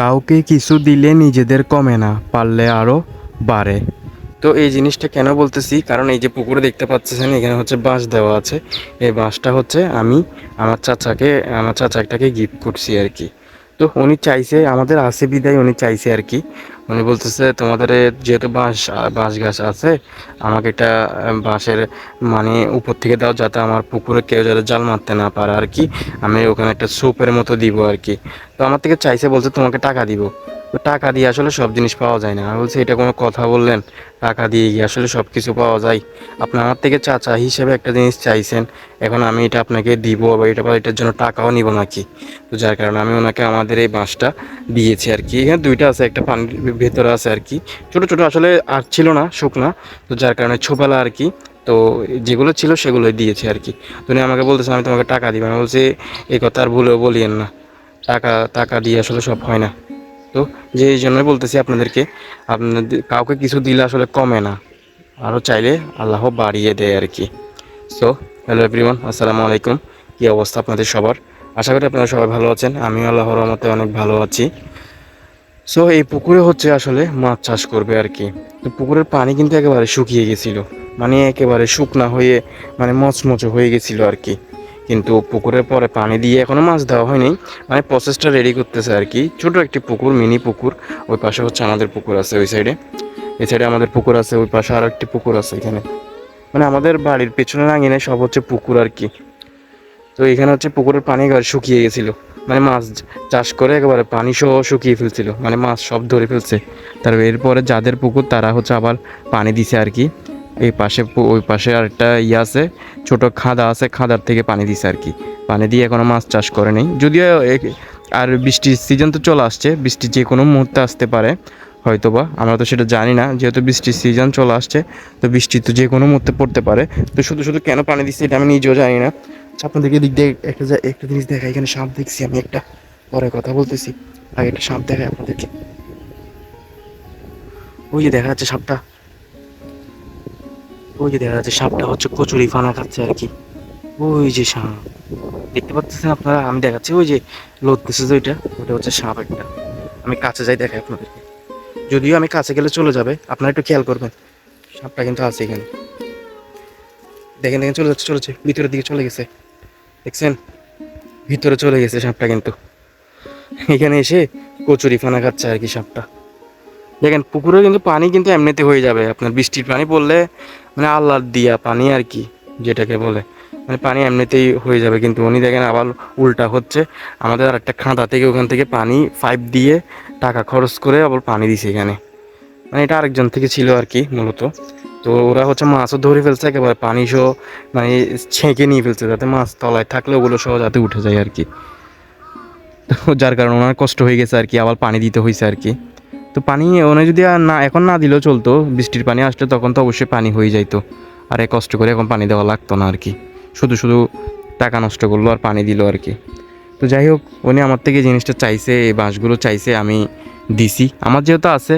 কাউকে কিছু দিলে নিজেদের কমে না, পারলে আরও বাড়ে। তো এই জিনিসটা কেন বলতেছি? কারণ এই যে পুকুরে দেখতে পাচ্ছেন, এখানে হচ্ছে বাঁশ দেওয়া আছে। এই বাঁশটা হচ্ছে আমি আমার চাচাকে, আমার চাচাটাকে গিফট করছি আর কি। তো উনি চাইছে, আমাদের আসে বিদায়, উনি চাইছে আর কি। উনি বলতেছে, তোমাদের যেহেতু বাঁশ বাঁশ গাছ আছে, আমাকে একটা বাঁশের মানে উপর থেকে দাও যাতে আমার পুকুরে কেউ যাতে জাল মারতে না পারে আর কি। আমি ওখানে একটা সোপের মতো দিব আর কি। তো আমার থেকে চাইছে, বলছে, তোমাকে টাকা দিব। তো টাকা দিয়ে আসলে সব জিনিস পাওয়া যায় না। আমি বলছি, এটা কোনো কথা বললেন? টাকা দিয়ে গিয়ে আসলে সব কিছু পাওয়া যায়। আপনি আমার থেকে চাচা হিসেবে একটা জিনিস চাইছেন, এখন আমি এটা আপনাকে দিব বা এটা বা এটার জন্য টাকাও নিব নাকি? তো যার কারণে আমি ওনাকে আমাদের এই বাঁশটা দিয়েছি আর কি। এখানে দুইটা আছে, একটা পানির ভেতরে আছে আর কি। ছোট ছোট আসলে আর ছিল না, শুকনা। তো যার কারণে ছোপালা আর কি। তো যেগুলো ছিল সেগুলোই দিয়েছে আর কি। তো উনি আমাকে বলতেছে, আমি তোমাকে টাকা দিব। আমি বলছি, এই কথা আর ভুলেও বলিয়েন না। টাকা টাকা দিয়ে আসলে সব হয় না। তো যে এই জন্যই বলতেছি আপনাদেরকে, আপনাদের কাউকে কিছু দিলে আসলে কমে না। আরও চাইলে আল্লাহ বাড়িয়ে দেয় আর কি। সো হ্যালো এভরিওয়ান আসসালামু আলাইকুম। কী অবস্থা আপনাদের সবার? আশা করি আপনারা সবাই ভালো আছেন। আমিও আল্লাহর রহমতে অনেক ভালো আছি। সো এই পুকুরে হচ্ছে আসলে মাছ চাষ করবে আর কি। তো পুকুরের পানি কিন্তু একেবারে শুকিয়ে গেছিল। মানে একেবারে শুকনা হয়ে মানে মচমচে হয়ে গেছিল আর কি। কিন্তু পুকুরের পরে পানি দিয়ে এখনও মাছ দেওয়া হয়নি। মানে প্রসেসটা রেডি করতেছে আর কি। ছোট একটি পুকুর, মিনি পুকুর। ওই পাশে হচ্ছে আমাদের পুকুর আছে ওই সাইডে এই সাইডে আমাদের পুকুর আছে, ওই পাশে আর একটি পুকুর আছে এখানে। মানে আমাদের বাড়ির পেছনে আঙিনায় সব হচ্ছে পুকুর আর কি। তো এখানে হচ্ছে পুকুরের পানি শুকিয়ে গেছিল। মানে মাছ চাষ করে একেবারে পানি সহ শুকিয়ে ফেলছিল। মানে মাছ সব ধরে ফেলছে। তার এরপরে যাদের পুকুর, তারা হচ্ছে আবার পানি দিছে আর কি। এই পাশে ওই পাশে আরেকটা ইয়ে আছে, ছোট খাদা আছে, খাদার থেকে পানি দিছে আর কি। পানি দিয়ে এখনও মাছ চাষ করে নেই। যদিও আর বৃষ্টির সিজন তো চলে আসছে, বৃষ্টি যে কোনো মুহূর্তে আসতে পারে, হয়তোবা। আমরা তো সেটা জানি না, যেহেতু বৃষ্টির সিজন চলে আসছে, তো বৃষ্টি তো যে কোনো মুহূর্তে পড়তে পারে। তো শুধু শুধু কেন পানি দিচ্ছে এটা আমি নিজেও জানি না। আপনাদেরকে দিক দিয়ে একটা একটা জিনিস দেখা এখানে সাপ দেখছি আমি একটা। পরে কথা বলতেছি। আগে একটা সাপ দেখাই আপনাদেরকে। ওই যে দেখা যাচ্ছে সাপটা। ওই যে দেখা যাচ্ছে সাপটা হচ্ছে কচুরি ফানা খাচ্ছে আর কি। ওই যে সাপ। দেখতে পাচ্ছেন আপনারা? আমি দেখাচ্ছি। ওই যে লড়তেছে যে ওইটা ওটা হচ্ছে সাপ একটা। আমি কাছে যাই দেখাই আপনাদেরকে। যদিও আমি কাছে গেলে চলে যাবে, আপনারা একটু খেয়াল করবেন। সাপটা কিন্তু আছে এখানে। দেখেন দেখেন, চলে যাচ্ছে, চলেছে। ভিতরের দিকে চলে গেছে। দেখছেন? ভিতরে চলে গেছে সাপটা কিন্তু। এখানে এসে কচুরি ফানা খাচ্ছে আর কি সাপটা। দেখেন, পুকুরে কিন্তু পানি কিন্তু এমনিতে হয়ে যাবে। আপনার বৃষ্টির পানি পড়লে মানে আল্লাহর দিয়া পানি আর কি, যেটাকে বলে। মানে পানি এমনিতেই হয়ে যাবে। কিন্তু উনি দেখেন আবার উল্টা হচ্ছে। আমাদের আর একটা খাঁদা থেকে ওখান থেকে পানি পাইপ দিয়ে টাকা খরচ করে আবার পানি দিছে এখানে। মানে এটা আরেকজন থেকে ছিল আর কি, মূলত। তো ওরা হচ্ছে মাছও ধরে ফেলছে, একেবারে পানি সহ মানে ছেঁকে নিয়ে ফেলছে যাতে মাছ তলায় থাকলে ওগুলো সহ যাতে উঠে যায় আর কি। তো যার কারণে ওনার কষ্ট হয়ে গেছে আর কি, আবার পানি দিতে হয়েছে আর কি। তো পানি ওনে যদি আর না, এখন না দিলেও চলতো, বৃষ্টির পানি আসলে তখন তো অবশ্যই পানি হয়ে যাইতো। আর কষ্ট করে এখন পানি দেওয়া লাগতো না আর কি। শুধু শুধু টাকা নষ্ট করল আর পানি দিল আর কি। তো যাই হোক, উনি আমার থেকে জিনিসটা চাইছে, এই বাঁশগুলো চাইছে, আমি দিছি। আমার যেহেতু আছে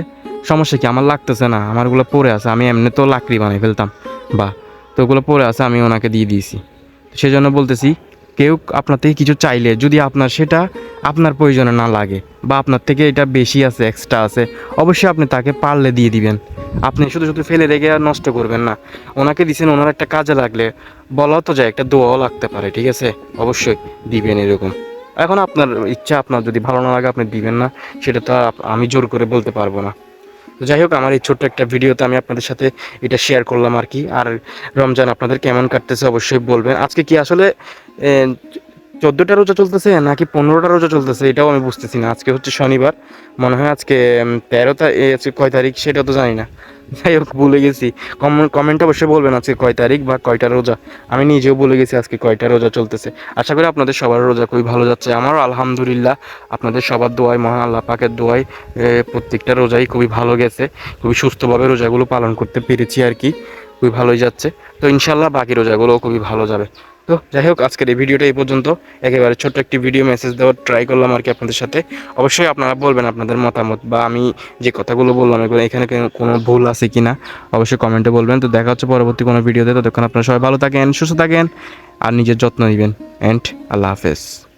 সমস্যা কি? আমার লাগতেছে না আমারগুলো পড়ে আছে, আমি এমনি তো লাকড়ি বানাই ফেলতাম। বা তো ওগুলো পড়ে আছে, আমি ওনাকে দিয়ে দিয়েছি। সেই জন্য বলতেছি, কেউ আপনার থেকে কিছু চাইলে, যদি আপনার সেটা আপনার প্রয়োজনে না লাগে, বা আপনার থেকে এটা বেশি আছে এক্সট্রা আছে, অবশ্যই আপনি তাকে পারলে দিয়ে দিবেন। আপনি শুধু শুধু ফেলে রেখে আর নষ্ট করবেন না। ওনাকে দিছেন, ওনার একটা কাজে লাগলে বলা তো যায়, একটা দোয়াও লাগতে পারে, ঠিক আছে? অবশ্যই দিবেন এরকম। এখন আপনার ইচ্ছা, আপনার যদি ভালো না লাগে, আপনি দিবেন না, সেটা তো আমি জোর করে বলতে পারব না। তো যাই হোক, আমার এই ছোট্ট একটা ভিডিওতে আমি আপনাদের সাথে এটা শেয়ার করলাম আর কি। আর রমজান আপনাদের কেমন কাটতেছে অবশ্যই বলবেন। আজকে কি আসলে চোদ্দোটা রোজা চলতেছে নাকি পনেরোটা রোজা চলতেছে এটাও আমি বুঝতেছি না। আজকে হচ্ছে শনিবার। মনে হয় আজকে তেরো তারিখ কয় তারিখ সেটা তো জানি না। যাই হোক ভুলে গেছি। কমেন্ট অবশ্যই বলবেন আজকে কয় তারিখ বা কয়টা রোজা। আমি নিজেও বলে গেছি আজকে কয়টা রোজা চলতেছে। আশা করি আপনাদের সবার রোজা খুবই ভালো যাচ্ছে। আমারও আলহামদুলিল্লাহ আপনাদের সবার দোয়ায় মহান আল্লাহ পাকের দোয়ায় এ, প্রত্যেকটা রোজাই খুবই ভালো গেছে। খুবই সুস্থভাবে রোজাগুলো পালন করতে পেরেছি আর কি। খুবই ভালোই যাচ্ছে। তো ইনশাল্লাহ বাকি রোজাগুলোও খুবই ভালো যাবে। তো যাই হোক, আজকের এই ভিডিওটা এই পর্যন্ত। একেবারে ছোট্ট একটি ভিডিও মেসেজ দেওয়ার ট্রাই করলাম আর কি আপনাদের সাথে। অবশ্যই আপনারা বলবেন আপনাদের মতামত বা আমি যে কথাগুলো বললাম, এগুলো এখানে কোনো- ভুল আছে কি না অবশ্যই কমেন্টে বলবেন। তো দেখা হচ্ছে পরবর্তী কোনো ভিডিওতে ততক্ষণ আপনারা সবাই ভালো থাকেন, সুস্থ থাকেন আর নিজের যত্ন নেবেন। অ্যান্ড আল্লাহ হাফেজ।